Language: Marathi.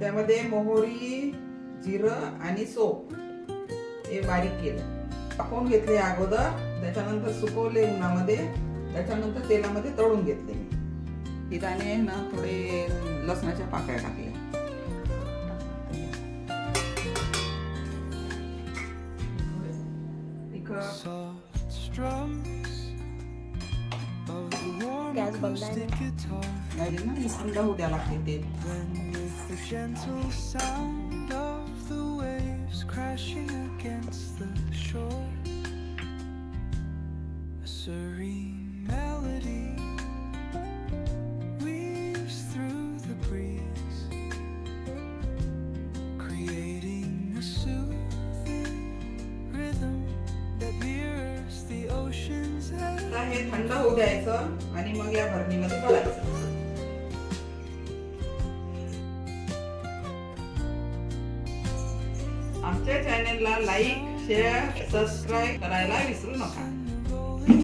त्यामध्ये मोहरी जिरं आणि सोप हे बारीक केलं. टाकून घेतले अगोदर त्याच्यानंतर सुकवले उन्हामध्ये त्याच्यानंतर तेलामध्ये तळून घेतले. मी ही दाणे ना थोडे लसणाच्या पाकळ्या टाकल्या. Gaz बंद आहे. नाही ना थंड होऊ द्या लागते ते. The gentle sound of the waves crashing against the shore, a serene melody weaves through the breeze, creating a soothing rhythm that mirrors the ocean's edge. आता हे थंड होऊ द्यायचं आणि मग या भरणीमध्ये भरायचं आमच्या चॅनेलला लाईक शेअर सबस्क्राईब करायला विसरू नका.